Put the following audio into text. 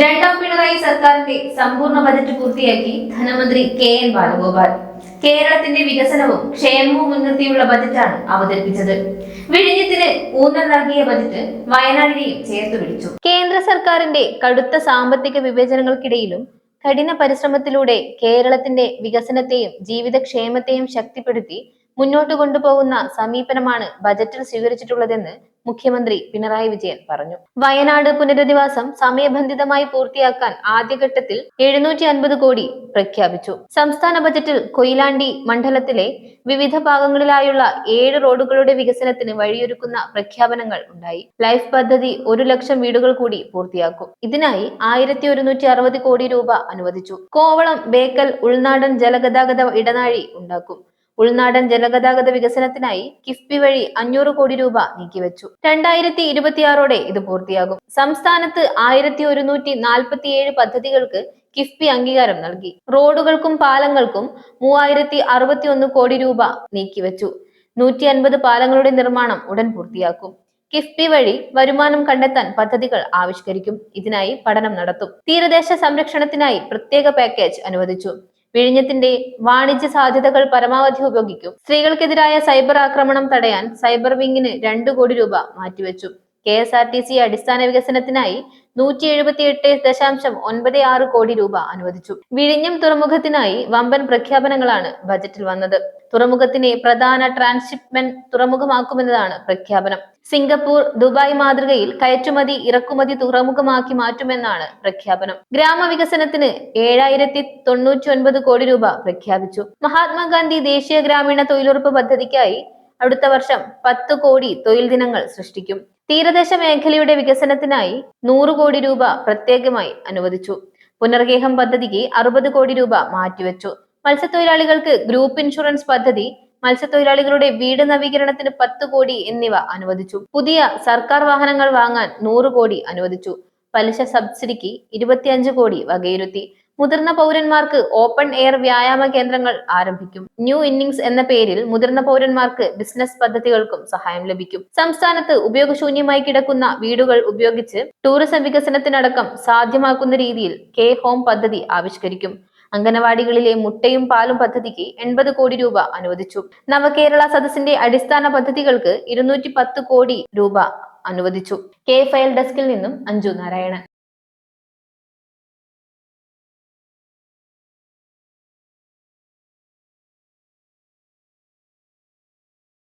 രണ്ടാം പിണറായി സർക്കാരിന്റെ സമ്പൂർണ ബജറ്റ് പൂർത്തിയാക്കി ധനമന്ത്രി കെ എൻ ബാലഗോപാൽ. കേരളത്തിന്റെ വികസനവും ക്ഷേമവും മുൻനിർത്തിയുള്ള ബജറ്റാണ് അവതരിപ്പിച്ചത്. വിഴിഞ്ഞത്തിന് ഊന്നൽ നൽകിയ ബജറ്റ് വയനാടിനെയും ചേർത്ത് പിടിച്ചു. കേന്ദ്ര സർക്കാരിന്റെ കടുത്ത സാമ്പത്തിക വിവേചനങ്ങൾക്കിടയിലും കഠിന പരിശ്രമത്തിലൂടെ കേരളത്തിന്റെ വികസനത്തെയും ജീവിതക്ഷേമത്തെയും ശക്തിപ്പെടുത്തി മുന്നോട്ട് കൊണ്ടുപോകുന്ന സമീപനമാണ് ബജറ്റിൽ സ്വീകരിച്ചിട്ടുള്ളതെന്ന് മുഖ്യമന്ത്രി പിണറായി വിജയൻ പറഞ്ഞു. വയനാട് പുനരധിവാസം സമയബന്ധിതമായി പൂർത്തിയാക്കാൻ ആദ്യഘട്ടത്തിൽ എഴുന്നൂറ്റി അൻപത് കോടി പ്രഖ്യാപിച്ചു. സംസ്ഥാന ബജറ്റിൽ കൊയിലാണ്ടി മണ്ഡലത്തിലെ വിവിധ ഭാഗങ്ങളിലായുള്ള ഏഴ് റോഡുകളുടെ വികസനത്തിന് വഴിയൊരുക്കുന്ന പ്രഖ്യാപനങ്ങൾ ഉണ്ടായി. ലൈഫ് പദ്ധതി ഒരു ലക്ഷം വീടുകൾ കൂടി പൂർത്തിയാക്കും. ഇതിനായി ആയിരത്തി ഒരുന്നൂറ്റി അറുപത് കോടി രൂപ അനുവദിച്ചു. കോവളം ബേക്കൽ ഉൾനാടൻ ജലഗതാഗത ഇടനാഴി ഉണ്ടാക്കും. ഉൾനാടൻ ജലഗതാഗത വികസനത്തിനായി കിഫ്ബി വഴി അഞ്ഞൂറ് കോടി രൂപ നീക്കിവെച്ചു. രണ്ടായിരത്തി ഇരുപത്തിയാറോടെ ഇത് പൂർത്തിയാകും. സംസ്ഥാനത്ത് ആയിരത്തി ഒരുന്നൂറ്റി നാൽപ്പത്തിയേഴ് പദ്ധതികൾക്ക് കിഫ്ബി അംഗീകാരം നൽകി. റോഡുകൾക്കും പാലങ്ങൾക്കും മൂവായിരത്തി അറുപത്തി ഒന്ന് കോടി രൂപ നീക്കിവെച്ചു. നൂറ്റി അൻപത് പാലങ്ങളുടെ നിർമ്മാണം ഉടൻ പൂർത്തിയാക്കും. കിഫ്ബി വഴി വരുമാനം കണ്ടെത്താൻ പദ്ധതികൾ ആവിഷ്കരിക്കും. ഇതിനായി പഠനം നടത്തും. തീരദേശ സംരക്ഷണത്തിനായി പ്രത്യേക പാക്കേജ് അനുവദിച്ചു. വിഴിഞ്ഞത്തിന്റെ വാണിജ്യ സാധ്യതകൾ പരമാവധി ഉപയോഗിക്കും. സ്ത്രീകൾക്കെതിരായ സൈബർ ആക്രമണം തടയാൻ സൈബർ വിങ്ങിന് രണ്ടു കോടി രൂപ മാറ്റിവെച്ചു. K S R T C അടിസ്ഥാന വികസനത്തിനായി നൂറ്റി എഴുപത്തി എട്ട് ദശാംശം ഒൻപത് ആറ് കോടി രൂപ അനുവദിച്ചു. വിഴിഞ്ഞം തുറമുഖത്തിനായി വമ്പൻ പ്രഖ്യാപനങ്ങളാണ് ബജറ്റിൽ വന്നത്. തുറമുഖത്തിനെ പ്രധാന ട്രാൻസ്ഷിപ്മെന്റ് തുറമുഖമാക്കുമെന്നതാണ് പ്രഖ്യാപനം. സിംഗപ്പൂർ ദുബായ് മാതൃകയിൽ കയറ്റുമതി ഇറക്കുമതി തുറമുഖമാക്കി മാറ്റുമെന്നാണ് പ്രഖ്യാപനം. ഗ്രാമവികസനത്തിന് ഏഴായിരത്തി തൊണ്ണൂറ്റി ഒൻപത് കോടി രൂപ പ്രഖ്യാപിച്ചു. മഹാത്മാഗാന്ധി ദേശീയ ഗ്രാമീണ തൊഴിലുറപ്പ് പദ്ധതിക്കായി അടുത്ത വർഷം പത്ത് കോടി തൊഴിൽ ദിനങ്ങൾ സൃഷ്ടിക്കും. തീരദേശ മേഖലയുടെ വികസനത്തിനായി നൂറ് കോടി രൂപ പ്രത്യേകമായി അനുവദിച്ചു. പുനർഗേഹം പദ്ധതിക്ക് അറുപത് കോടി രൂപ മാറ്റിവെച്ചു. മത്സ്യത്തൊഴിലാളികൾക്ക് ഗ്രൂപ്പ് ഇൻഷുറൻസ് പദ്ധതി മത്സ്യത്തൊഴിലാളികളുടെ വീട് നവീകരണത്തിന് പത്ത് കോടി എന്നിവ അനുവദിച്ചു. പുതിയ സർക്കാർ വാഹനങ്ങൾ വാങ്ങാൻ നൂറ് കോടി അനുവദിച്ചു. പലിശ സബ്സിഡിക്ക് ഇരുപത്തിയഞ്ച് കോടി വകയിരുത്തി. മുതിർന്ന പൗരന്മാർക്ക് ഓപ്പൺ എയർ വ്യായാമ കേന്ദ്രങ്ങൾ ആരംഭിക്കും. ന്യൂ ഇന്നിംഗ്സ് എന്ന പേരിൽ മുതിർന്ന പൗരന്മാർക്ക് ബിസിനസ് പദ്ധതികൾക്കും സഹായം ലഭിക്കും. സംസ്ഥാനത്ത് ഉപയോഗശൂന്യമായി കിടക്കുന്ന വീടുകൾ ഉപയോഗിച്ച് ടൂറിസം വികസനത്തിനടക്കം സാധ്യമാക്കുന്ന രീതിയിൽ കെ ഹോം പദ്ധതി ആവിഷ്കരിക്കും. അംഗനവാടികളിലെ മുട്ടയും പാലും പദ്ധതിക്ക് എൺപത് കോടി രൂപ അനുവദിച്ചു. നവകേരള സദസ്സിന്റെ അടിസ്ഥാന പദ്ധതികൾക്ക് ഇരുന്നൂറ്റി കോടി രൂപ അനുവദിച്ചു. കെ ഫയൽ ഡെസ്കിൽ നിന്നും അഞ്ജു നാരായണൻ.